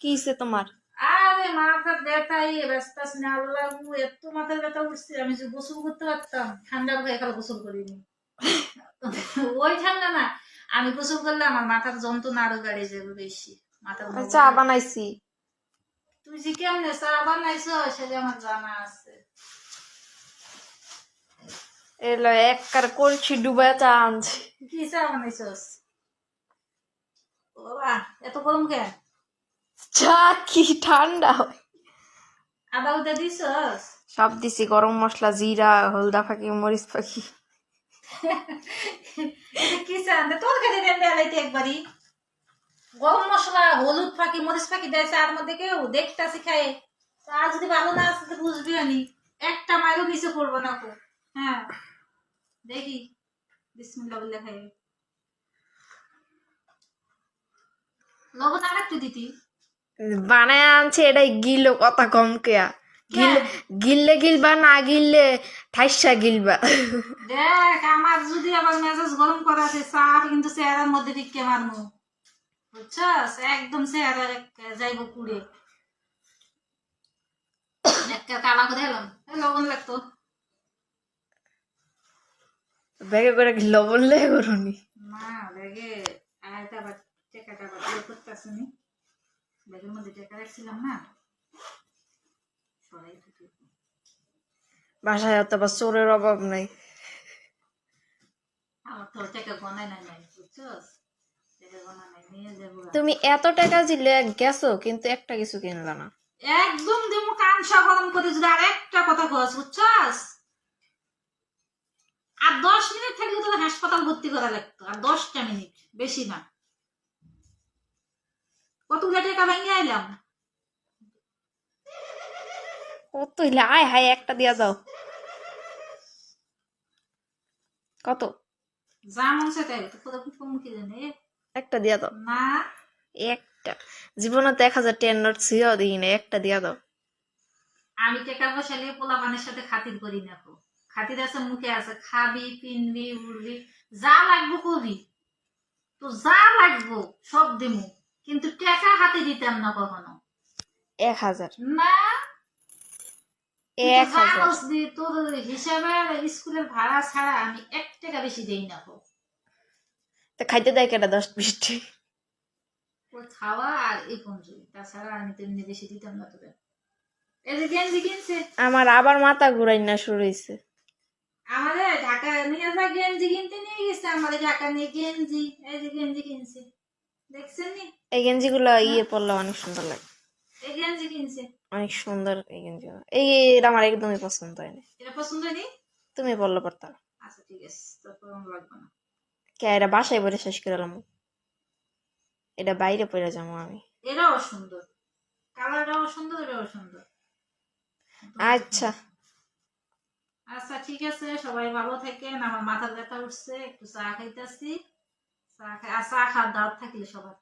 কি হইছে তোমার? আরে মাথার ব্যথাই ব্যস্ত না আল্লাহ এত মাথার ব্যথা উঠছে আমি যে গোসল করতে পারতাম ঠান্ডা ভয়ে খালি গোসল করিনি। ওই ঠান্ডা না আমি গোসল করলে আমার মাথার যন্ত্রণা আরও বেড়ে যাবে বেশি। আমি চা বানাইছি। তুই যে কেমনে চা বানাইছ সেটা আমার জানা আছে। এলো এক কার কলছি ডুবায় চা আনছি। কি চা বানাইছস? বাবা এত গরম কেন? চা কি ঠান্ডা? হয় আদা উদা দিছস? সব দিছি গরম মশলা জিরা হলদা ফাঁকি মরিচ ফাঁকি। কি চা? আনতে তোর কাছে দেন বেলাইতে একবারই। গরম মশলা হলুদ ফাঁকি মরিচ ফাঁকি দেয় চার মধ্যে কেউ? দেখতাছি খায়। চা যদি ভালো না আছে তো বুঝবি আমি। একটা মাইরও নিচে পড়ব না কো হ্যাঁ। দেখি। বিসমিল্লাহ বললে খাই লবণ আর একটু দিতি। বানায় আনছে এটাই গিলো কথা কম কেয়া। গিলে গিললে গিলবা না গিললে ঠাইসা গিলবা। দেখ আমার যদি আবার মেজাজ গরম করা আছে চা কিন্তু চেহারার মধ্যে দিকে মারমু। বুঝছস? একদম চেহারা যাইব কুড়ে। কালা করে এই লবণ লাগতো। ব্যাগে করে লবণ লেগে করুনি না ব্যাগে আয়টা আবার টেকাটা করতে আসেনি ব্যাগের মধ্যে টেকা রাখছিলাম না। সরাই বাসায় অত বা চোরের অভাব নাই। আমার তো টেকা বুঝছস। তুমি এত টাকা দিলে গেছো কিন্তু একটা কিছু কিনলা না। একদম দিমু কানসা গরম করে যদি আর একটা কথা কস বুঝছস? আর দশ মিনিট থাকলে হাসপাতাল ভর্তি করা লাগতো আর দশটা মিনিট বেশি না। কতগুলো টাকা ভেঙে আইলাম? কত হইলে? আয় হায় একটা দিয়া দাও। কত? যা মন তাই কোথাও কম কি জানে একটা দিয়া দাও। না। একটা। জীবনে তো এক হাজার টেন নোট ছিল দিই না একটা দিয়া দাও। আমি টাকা পয়সা নিয়ে পোলা মানের সাথে খাতির করি না কো। খাতির আছে মুখে আছে খাবি পিনবি উড়বি যা লাগবো কবি তো যা লাগবো সব দিমু। কিন্তু টাকা হাতে দিতাম না কখনো। এক হাজার। না? এক হাজার। তোর হিসাবে স্কুলের ভাড়া ছাড়া আমি এক টাকা বেশি দেই না তা খাইতে দেয় কেটা দশ ওর খাওয়া আর এই পঞ্চুরি তাছাড়া আমি তো এমনি বেশি দিতাম না তোদের এই যে গেঞ্জি কিনছে? আমার আবার মাথা ঘুরাই না শুরু হয়েছে আমাদের ঢাকা নিয়ে গেঞ্জি কিনতে নিয়ে গেছে আমাদের ঢাকা নিয়ে গেঞ্জি এই যে গেঞ্জি কিনছে। এই গেঞ্জি গুলো ইয়ে পরলে অনেক সুন্দর লাগে। অনেক সুন্দর এই গেঞ্জি। এই এটা আমার একদমই পছন্দ হয় হয়নি? তুমি বললে পারতাম আচ্ছা ঠিক আছে। না। কে এটা বাসায় বলে শেষ করে এলাম। এটা বাইরে পড়ে যাব আমি। এটাও সুন্দর। কালারটাও সুন্দর এটাও সুন্দর। আচ্ছা। আচ্ছা ঠিক আছে। সবাই ভালো থাকেন। আমার মাথার ব্যথা উঠছে একটু চা খাইতেছি। চা খায়। আর চা খাওয়ার দাওয়াত থাকলে সবার।